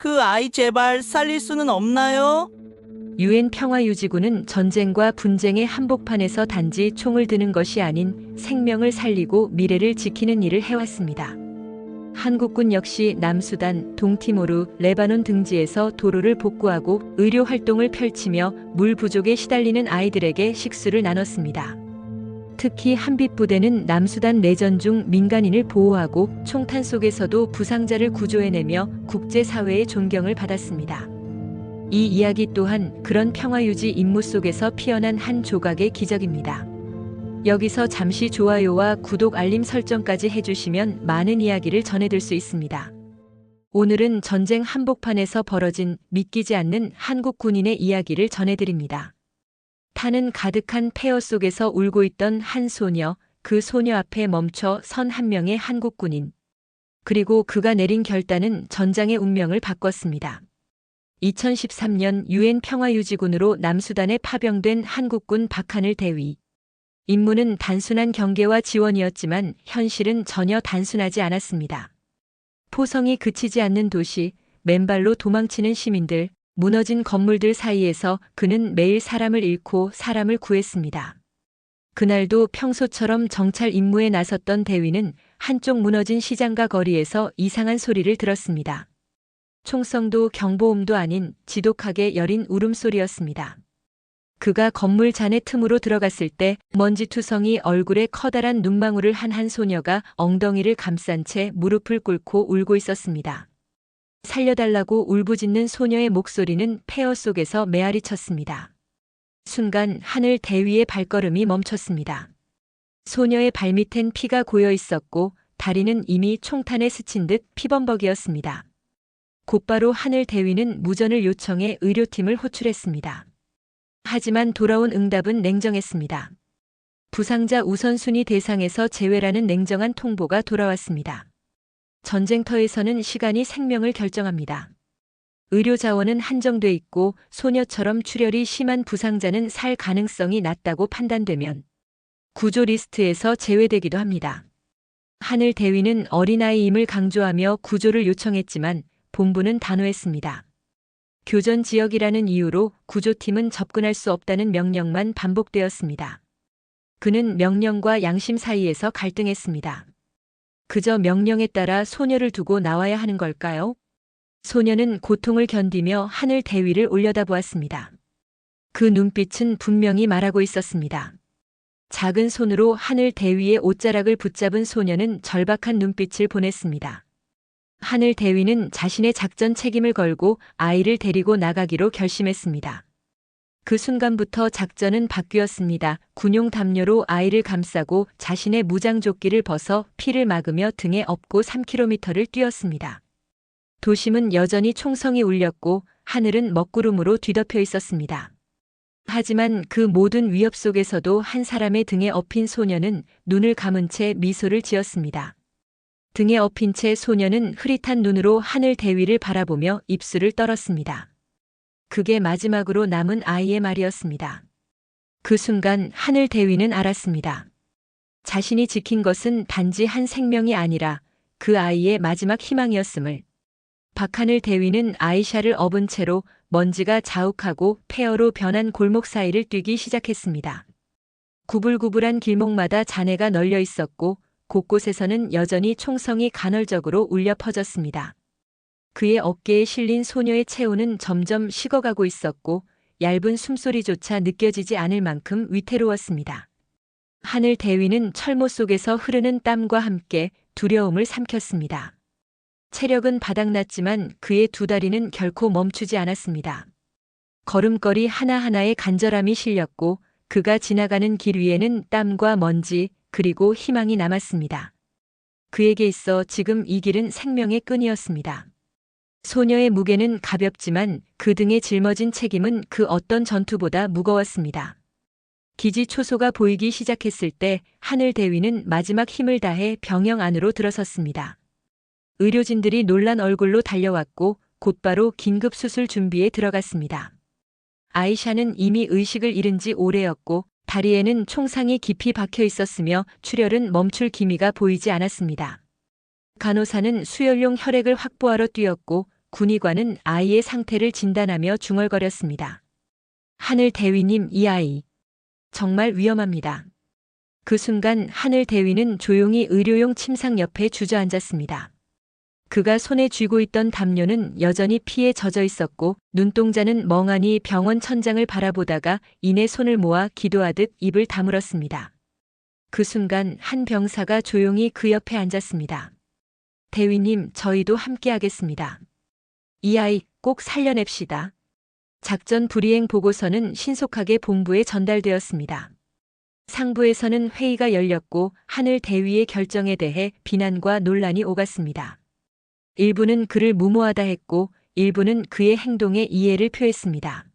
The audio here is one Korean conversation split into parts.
그 아이 제발 살릴 수는 없나요? 유엔 평화유지군은 전쟁과 분쟁의 한복판에서 단지 총을 드는 것이 아닌 생명을 살리고 미래를 지키는 일을 해왔습니다. 한국군 역시 남수단, 동티모르, 레바논 등지에서 도로를 복구하고 의료 활동을 펼치며 물 부족에 시달리는 아이들에게 식수를 나눴습니다. 특히 한빛 부대는 남수단 내전 중 민간인을 보호하고 총탄 속에서도 부상자를 구조해내며 국제사회의 존경을 받았습니다. 이 이야기 또한 그런 평화유지 임무 속에서 피어난 한 조각의 기적입니다. 여기서 잠시 좋아요와 구독 알림 설정까지 해주시면 많은 이야기를 전해들 수 있습니다. 오늘은 전쟁 한복판에서 벌어진 믿기지 않는 한국 군인의 이야기를 전해드립니다. 탄은 가득한 폐허 속에서 울고 있던 한 소녀, 그 소녀 앞에 멈춰 선 한 명의 한국 군인. 그리고 그가 내린 결단은 전장의 운명을 바꿨습니다. 2013년 유엔 평화유지군으로 남수단에 파병된 한국군 박하늘 대위. 임무는 단순한 경계와 지원이었지만 현실은 전혀 단순하지 않았습니다. 포성이 그치지 않는 도시, 맨발로 도망치는 시민들, 무너진 건물들 사이에서 그는 매일 사람을 잃고 사람을 구했습니다. 그날도 평소처럼 정찰 임무에 나섰던 대위는 한쪽 무너진 시장가 거리에서 이상한 소리를 들었습니다. 총성도 경보음도 아닌 지독하게 여린 울음소리였습니다. 그가 건물 잔의 틈으로 들어갔을 때 먼지투성이 얼굴에 커다란 눈망울을 한 한 소녀가 엉덩이를 감싼 채 무릎을 꿇고 울고 있었습니다. 살려달라고 울부짖는 소녀의 목소리는 폐허 속에서 메아리 쳤습니다. 순간 하늘 대위의 발걸음이 멈췄습니다. 소녀의 발밑엔 피가 고여 있었고 다리는 이미 총탄에 스친 듯 피범벅이었습니다. 곧바로 하늘 대위는 무전을 요청해 의료팀을 호출했습니다. 하지만 돌아온 응답은 냉정했습니다. 부상자 우선순위 대상에서 제외라는 냉정한 통보가 돌아왔습니다. 전쟁터에서는 시간이 생명을 결정합니다. 의료 자원은 한정돼 있고 소녀처럼 출혈이 심한 부상자는 살 가능성이 낮다고 판단되면 구조 리스트에서 제외되기도 합니다. 하늘 대위는 어린아이임을 강조하며 구조를 요청했지만 본부는 단호했습니다. 교전 지역이라는 이유로 구조팀은 접근할 수 없다는 명령만 반복되었습니다. 그는 명령과 양심 사이에서 갈등했습니다. 그저 명령에 따라 소녀를 두고 나와야 하는 걸까요? 소녀는 고통을 견디며 하늘 대위를 올려다보았습니다. 그 눈빛은 분명히 말하고 있었습니다. 작은 손으로 하늘 대위의 옷자락을 붙잡은 소녀는 절박한 눈빛을 보냈습니다. 하늘 대위는 자신의 작전 책임을 걸고 아이를 데리고 나가기로 결심했습니다. 그 순간부터 작전은 바뀌었습니다. 군용 담요로 아이를 감싸고 자신의 무장조끼를 벗어 피를 막으며 등에 업고 3km를 뛰었습니다. 도심은 여전히 총성이 울렸고 하늘은 먹구름으로 뒤덮여 있었습니다. 하지만 그 모든 위협 속에서도 한 사람의 등에 업힌 소녀는 눈을 감은 채 미소를 지었습니다. 등에 업힌 채 소녀는 흐릿한 눈으로 하늘 대위를 바라보며 입술을 떨었습니다. 그게 마지막으로 남은 아이의 말이었습니다. 그 순간 하늘 대위는 알았습니다. 자신이 지킨 것은 단지 한 생명이 아니라 그 아이의 마지막 희망이었음을. 박하늘 대위는 아이샤를 업은 채로 먼지가 자욱하고 폐허로 변한 골목 사이를 뛰기 시작했습니다. 구불구불한 길목마다 잔해가 널려 있었고 곳곳에서는 여전히 총성이 간헐적으로 울려 퍼졌습니다. 그의 어깨에 실린 소녀의 체온은 점점 식어가고 있었고 얇은 숨소리조차 느껴지지 않을 만큼 위태로웠습니다. 하늘 대위는 철모 속에서 흐르는 땀과 함께 두려움을 삼켰습니다. 체력은 바닥났지만 그의 두 다리는 결코 멈추지 않았습니다. 걸음걸이 하나하나에 간절함이 실렸고 그가 지나가는 길 위에는 땀과 먼지 그리고 희망이 남았습니다. 그에게 있어 지금 이 길은 생명의 끈이었습니다. 소녀의 무게는 가볍지만 그 등에 짊어진 책임은 그 어떤 전투보다 무거웠습니다. 기지 초소가 보이기 시작했을 때 하늘 대위는 마지막 힘을 다해 병영 안으로 들어섰습니다. 의료진들이 놀란 얼굴로 달려왔고 곧바로 긴급 수술 준비에 들어갔습니다. 아이샤는 이미 의식을 잃은 지 오래였고 다리에는 총상이 깊이 박혀 있었으며 출혈은 멈출 기미가 보이지 않았습니다. 간호사는 수혈용 혈액을 확보하러 뛰었고 군의관은 아이의 상태를 진단하며 중얼거렸습니다. 하늘 대위님 이 아이 정말 위험합니다. 그 순간 하늘 대위는 조용히 의료용 침상 옆에 주저앉았습니다. 그가 손에 쥐고 있던 담요는 여전히 피에 젖어 있었고 눈동자는 멍하니 병원 천장을 바라보다가 이내 손을 모아 기도하듯 입을 다물었습니다. 그 순간 한 병사가 조용히 그 옆에 앉았습니다. 대위님, 저희도 함께 하겠습니다. 이 아이 꼭 살려냅시다. 작전 불이행 보고서는 신속하게 본부에 전달되었습니다. 상부에서는 회의가 열렸고 하늘 대위의 결정에 대해 비난과 논란이 오갔습니다. 일부는 그를 무모하다 했고 일부는 그의 행동에 이해를 표했습니다.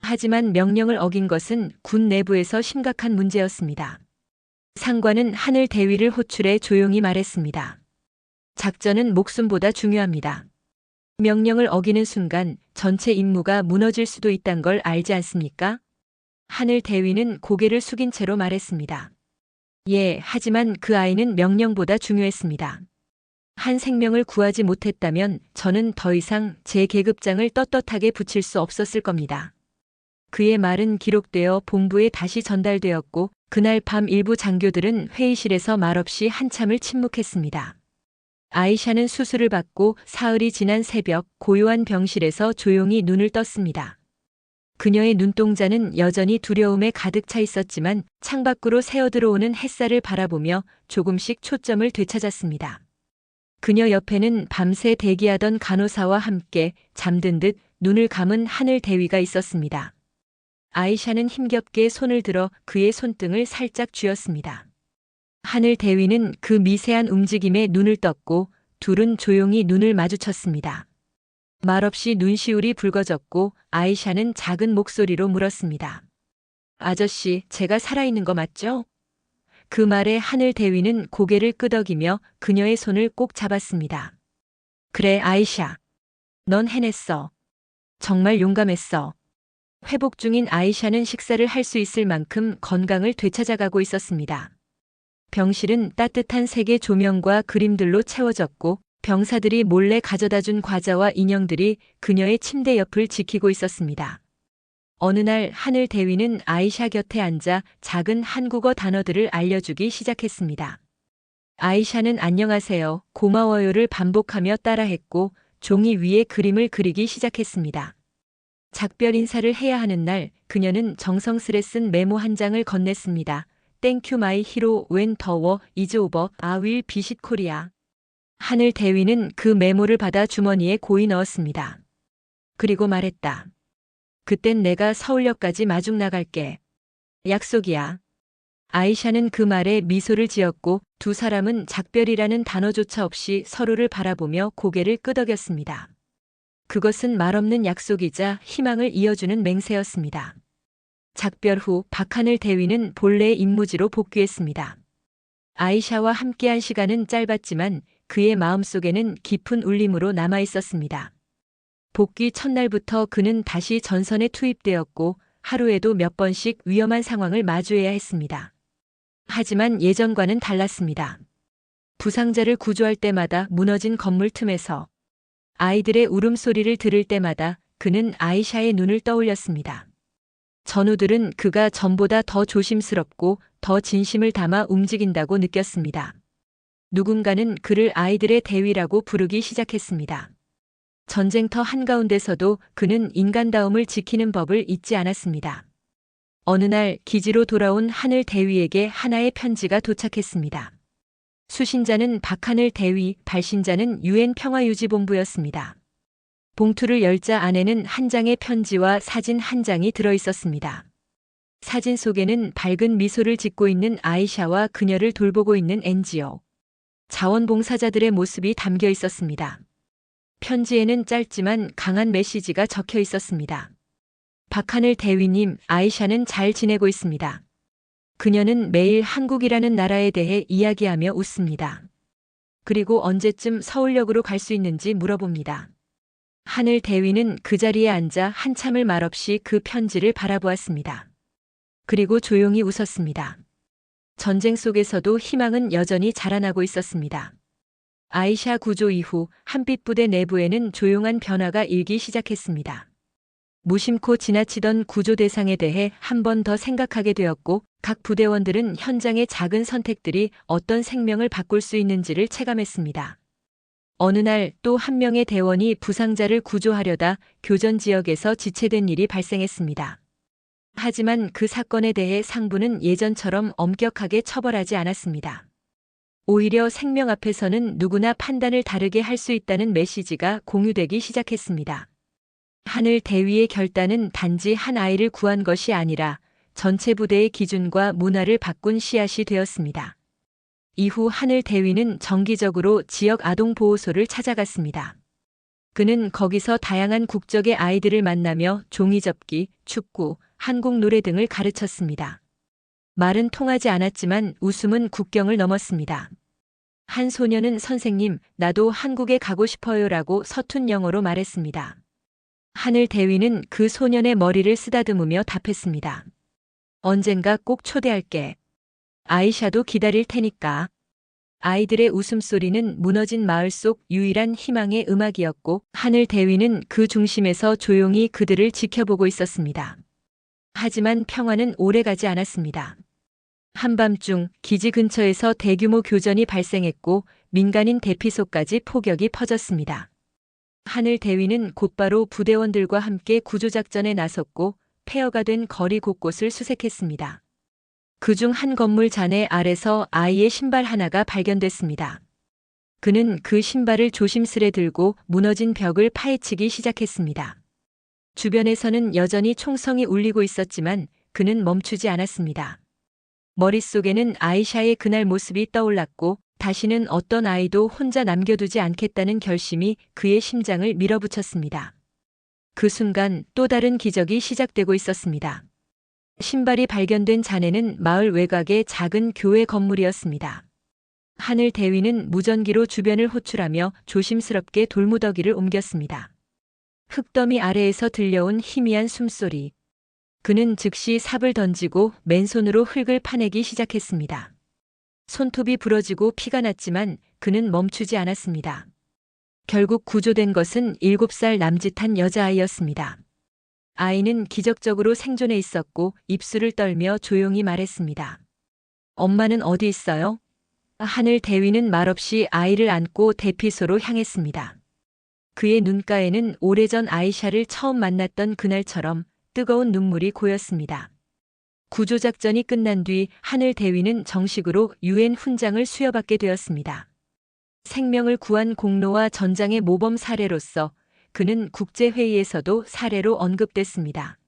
하지만 명령을 어긴 것은 군 내부에서 심각한 문제였습니다. 상관은 하늘 대위를 호출해 조용히 말했습니다. 작전은 목숨보다 중요합니다. 명령을 어기는 순간 전체 임무가 무너질 수도 있단 걸 알지 않습니까? 하늘 대위는 고개를 숙인 채로 말했습니다. 예, 하지만 그 아이는 명령보다 중요했습니다. 한 생명을 구하지 못했다면 저는 더 이상 제 계급장을 떳떳하게 붙일 수 없었을 겁니다. 그의 말은 기록되어 본부에 다시 전달되었고 그날 밤 일부 장교들은 회의실에서 말없이 한참을 침묵했습니다. 아이샤는 수술을 받고 사흘이 지난 새벽 고요한 병실에서 조용히 눈을 떴습니다. 그녀의 눈동자는 여전히 두려움에 가득 차 있었지만 창밖으로 새어 들어오는 햇살을 바라보며 조금씩 초점을 되찾았습니다. 그녀 옆에는 밤새 대기하던 간호사와 함께 잠든 듯 눈을 감은 하늘 대위가 있었습니다. 아이샤는 힘겹게 손을 들어 그의 손등을 살짝 쥐었습니다. 하늘 대위는 그 미세한 움직임에 눈을 떴고 둘은 조용히 눈을 마주쳤습니다. 말없이 눈시울이 붉어졌고 아이샤는 작은 목소리로 물었습니다. 아저씨, 제가 살아있는 거 맞죠? 그 말에 하늘 대위는 고개를 끄덕이며 그녀의 손을 꼭 잡았습니다. 그래, 아이샤. 넌 해냈어. 정말 용감했어. 회복 중인 아이샤는 식사를 할 수 있을 만큼 건강을 되찾아가고 있었습니다. 병실은 따뜻한 색의 조명과 그림들로 채워졌고 병사들이 몰래 가져다 준 과자와 인형들이 그녀의 침대 옆을 지키고 있었습니다. 어느 날 하늘 대위는 아이샤 곁에 앉아 작은 한국어 단어들을 알려주기 시작했습니다. 아이샤는 안녕하세요, 고마워요를 반복하며 따라했고 종이 위에 그림을 그리기 시작했습니다. 작별 인사를 해야 하는 날 그녀는 정성스레 쓴 메모 한 장을 건넸습니다. 땡큐 마이 히로 웬 더워 이즈 오버 아윌 비sit 코리아. 하늘 대위는 그 메모를 받아 주머니에 고이 넣었습니다. 그리고 말했다. 그땐 내가 서울역까지 마중 나갈게. 약속이야. 아이샤는 그 말에 미소를 지었고 두 사람은 작별이라는 단어조차 없이 서로를 바라보며 고개를 끄덕였습니다. 그것은 말없는 약속이자 희망을 이어주는 맹세였습니다. 작별 후 박하늘 대위는 본래의 임무지로 복귀했습니다. 아이샤와 함께한 시간은 짧았지만 그의 마음속에는 깊은 울림으로 남아 있었습니다. 복귀 첫날부터 그는 다시 전선에 투입되었고 하루에도 몇 번씩 위험한 상황을 마주해야 했습니다. 하지만 예전과는 달랐습니다. 부상자를 구조할 때마다 무너진 건물 틈에서 아이들의 울음소리를 들을 때마다 그는 아이샤의 눈을 떠올렸습니다. 전우들은 그가 전보다 더 조심스럽고 더 진심을 담아 움직인다고 느꼈습니다. 누군가는 그를 아이들의 대위라고 부르기 시작했습니다. 전쟁터 한가운데서도 그는 인간다움을 지키는 법을 잊지 않았습니다. 어느 날 기지로 돌아온 하늘 대위에게 하나의 편지가 도착했습니다. 수신자는 박하늘 대위, 발신자는 유엔 평화유지본부였습니다. 봉투를 열자 안에는 한 장의 편지와 사진 한 장이 들어 있었습니다. 사진 속에는 밝은 미소를 짓고 있는 아이샤와 그녀를 돌보고 있는 NGO. 자원봉사자들의 모습이 담겨 있었습니다. 편지에는 짧지만 강한 메시지가 적혀 있었습니다. 박하늘 대위님, 아이샤는 잘 지내고 있습니다. 그녀는 매일 한국이라는 나라에 대해 이야기하며 웃습니다. 그리고 언제쯤 서울역으로 갈 수 있는지 물어봅니다. 하늘 대위는 그 자리에 앉아 한참을 말없이 그 편지를 바라보았습니다. 그리고 조용히 웃었습니다. 전쟁 속에서도 희망은 여전히 자라나고 있었습니다. 아이샤 구조 이후 한빛 부대 내부에는 조용한 변화가 일기 시작했습니다. 무심코 지나치던 구조 대상에 대해 한 번 더 생각하게 되었고 각 부대원들은 현장의 작은 선택들이 어떤 생명을 바꿀 수 있는지를 체감했습니다. 어느 날 또 한 명의 대원이 부상자를 구조하려다 교전 지역에서 지체된 일이 발생했습니다. 하지만 그 사건에 대해 상부는 예전처럼 엄격하게 처벌하지 않았습니다. 오히려 생명 앞에서는 누구나 판단을 다르게 할 수 있다는 메시지가 공유되기 시작했습니다. 하늘 대위의 결단은 단지 한 아이를 구한 것이 아니라 전체 부대의 기준과 문화를 바꾼 씨앗이 되었습니다. 이후 하늘 대위는 정기적으로 지역 아동보호소를 찾아갔습니다. 그는 거기서 다양한 국적의 아이들을 만나며 종이접기, 축구, 한국 노래 등을 가르쳤습니다. 말은 통하지 않았지만 웃음은 국경을 넘었습니다. 한 소녀는 선생님, 나도 한국에 가고 싶어요 라고 서툰 영어로 말했습니다. 하늘 대위는 그 소년의 머리를 쓰다듬으며 답했습니다. 언젠가 꼭 초대할게. 아이샤도 기다릴 테니까. 아이들의 웃음소리는 무너진 마을 속 유일한 희망의 음악이었고 하늘 대위는 그 중심에서 조용히 그들을 지켜보고 있었습니다. 하지만 평화는 오래가지 않았습니다. 한밤중 기지 근처에서 대규모 교전이 발생했고 민간인 대피소까지 포격이 퍼졌습니다. 하늘 대위는 곧바로 부대원들과 함께 구조작전에 나섰고 폐허가 된 거리 곳곳을 수색했습니다. 그중 한 건물 잔해 아래서 아이의 신발 하나가 발견됐습니다. 그는 그 신발을 조심스레 들고 무너진 벽을 파헤치기 시작했습니다. 주변에서는 여전히 총성이 울리고 있었지만 그는 멈추지 않았습니다. 머릿속에는 아이샤의 그날 모습이 떠올랐고 다시는 어떤 아이도 혼자 남겨두지 않겠다는 결심이 그의 심장을 밀어붙였습니다. 그 순간 또 다른 기적이 시작되고 있었습니다. 신발이 발견된 잔해는 마을 외곽의 작은 교회 건물이었습니다. 하늘 대위는 무전기로 주변을 호출하며 조심스럽게 돌무더기를 옮겼습니다. 흙더미 아래에서 들려온 희미한 숨소리. 그는 즉시 삽을 던지고 맨손으로 흙을 파내기 시작했습니다. 손톱이 부러지고 피가 났지만 그는 멈추지 않았습니다. 결국 구조된 것은 7살 남짓한 여자아이였습니다. 아이는 기적적으로 생존해 있었고 입술을 떨며 조용히 말했습니다. 엄마는 어디 있어요? 하늘 대위는 말없이 아이를 안고 대피소로 향했습니다. 그의 눈가에는 오래전 아이샤를 처음 만났던 그날처럼 뜨거운 눈물이 고였습니다. 구조작전이 끝난 뒤 하늘 대위는 정식으로 유엔 훈장을 수여받게 되었습니다. 생명을 구한 공로와 전장의 모범 사례로서 그는 국제회의에서도 사례로 언급됐습니다.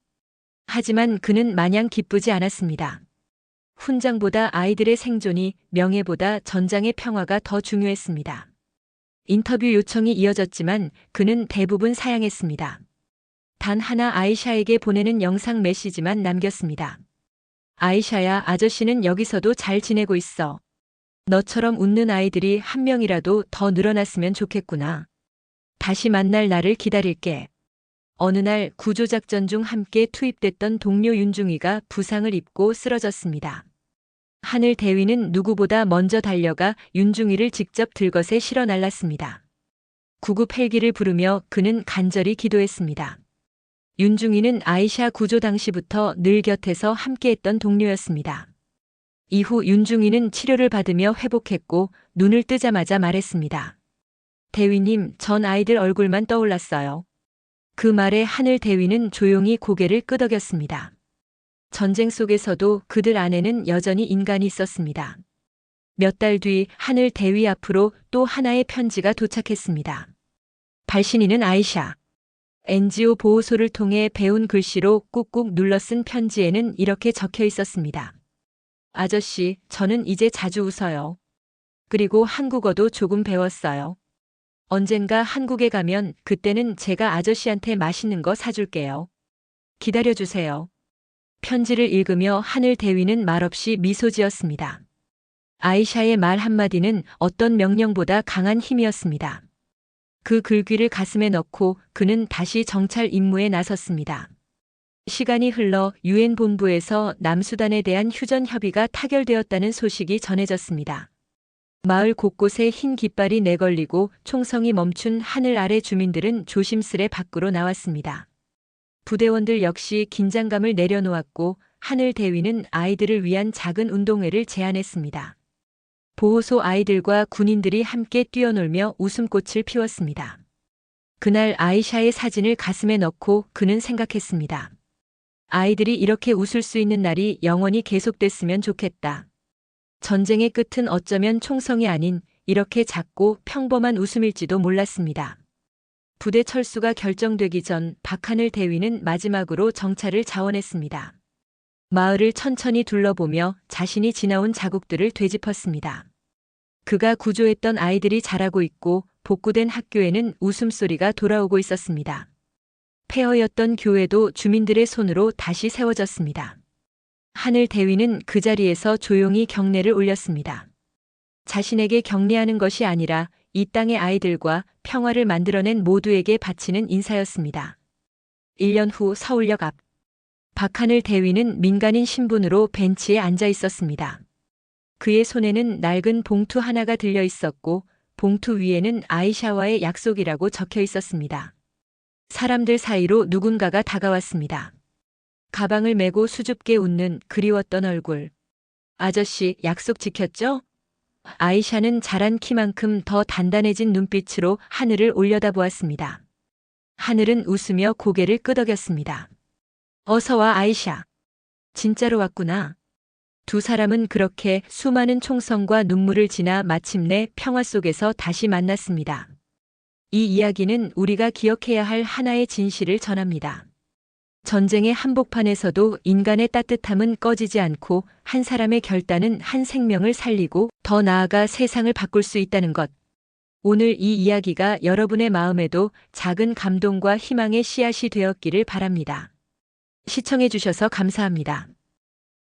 하지만 그는 마냥 기쁘지 않았습니다. 훈장보다 아이들의 생존이 명예보다 전장의 평화가 더 중요했습니다. 인터뷰 요청이 이어졌지만 그는 대부분 사양했습니다. 단 하나 아이샤에게 보내는 영상 메시지만 남겼습니다. 아이샤야 아저씨는 여기서도 잘 지내고 있어. 너처럼 웃는 아이들이 한 명이라도 더 늘어났으면 좋겠구나. 다시 만날 날을 기다릴게. 어느 날 구조작전 중 함께 투입됐던 동료 윤중이가 부상을 입고 쓰러졌습니다. 하늘 대위는 누구보다 먼저 달려가 윤중이를 직접 들것에 실어 날랐습니다. 구급 헬기를 부르며 그는 간절히 기도했습니다. 윤중이는 아이샤 구조 당시부터 늘 곁에서 함께했던 동료였습니다. 이후 윤중이는 치료를 받으며 회복했고 눈을 뜨자마자 말했습니다. 대위님, 전 아이들 얼굴만 떠올랐어요. 그 말에 하늘 대위는 조용히 고개를 끄덕였습니다. 전쟁 속에서도 그들 안에는 여전히 인간이 있었습니다. 몇 달 뒤 하늘 대위 앞으로 또 하나의 편지가 도착했습니다. 발신인은 아이샤. NGO 보호소를 통해 배운 글씨로 꾹꾹 눌러 쓴 편지에는 이렇게 적혀 있었습니다. 아저씨, 저는 이제 자주 웃어요. 그리고 한국어도 조금 배웠어요. 언젠가 한국에 가면 그때는 제가 아저씨한테 맛있는 거 사줄게요. 기다려주세요. 편지를 읽으며 하늘 대위는 말없이 미소 지었습니다. 아이샤의 말 한마디는 어떤 명령보다 강한 힘이었습니다. 그 글귀를 가슴에 넣고 그는 다시 정찰 임무에 나섰습니다. 시간이 흘러 유엔 본부에서 남수단에 대한 휴전 협의가 타결되었다는 소식이 전해졌습니다. 마을 곳곳에 흰 깃발이 내걸리고 총성이 멈춘 하늘 아래 주민들은 조심스레 밖으로 나왔습니다. 부대원들 역시 긴장감을 내려놓았고 하늘 대위는 아이들을 위한 작은 운동회를 제안했습니다. 보호소 아이들과 군인들이 함께 뛰어놀며 웃음꽃을 피웠습니다. 그날 아이샤의 사진을 가슴에 넣고 그는 생각했습니다. 아이들이 이렇게 웃을 수 있는 날이 영원히 계속됐으면 좋겠다. 전쟁의 끝은 어쩌면 총성이 아닌 이렇게 작고 평범한 웃음일지도 몰랐습니다. 부대 철수가 결정되기 전 박하늘 대위는 마지막으로 정찰을 자원했습니다. 마을을 천천히 둘러보며 자신이 지나온 자국들을 되짚었습니다. 그가 구조했던 아이들이 자라고 있고 복구된 학교에는 웃음소리가 돌아오고 있었습니다. 폐허였던 교회도 주민들의 손으로 다시 세워졌습니다. 하늘 대위는 그 자리에서 조용히 경례를 올렸습니다. 자신에게 경례하는 것이 아니라 이 땅의 아이들과 평화를 만들어낸 모두에게 바치는 인사였습니다. 1년 후 서울역 앞. 박하늘 대위는 민간인 신분으로 벤치에 앉아 있었습니다. 그의 손에는 낡은 봉투 하나가 들려 있었고 봉투 위에는 아이샤와의 약속이라고 적혀 있었습니다. 사람들 사이로 누군가가 다가왔습니다. 가방을 메고 수줍게 웃는 그리웠던 얼굴. 아저씨, 약속 지켰죠? 아이샤는 자란 키만큼 더 단단해진 눈빛으로 하늘을 올려다보았습니다. 하늘은 웃으며 고개를 끄덕였습니다. 어서 와 아이샤. 진짜로 왔구나. 두 사람은 그렇게 수많은 총성과 눈물을 지나 마침내 평화 속에서 다시 만났습니다. 이 이야기는 우리가 기억해야 할 하나의 진실을 전합니다. 전쟁의 한복판에서도 인간의 따뜻함은 꺼지지 않고 한 사람의 결단은 한 생명을 살리고 더 나아가 세상을 바꿀 수 있다는 것. 오늘 이 이야기가 여러분의 마음에도 작은 감동과 희망의 씨앗이 되었기를 바랍니다. 시청해주셔서 감사합니다.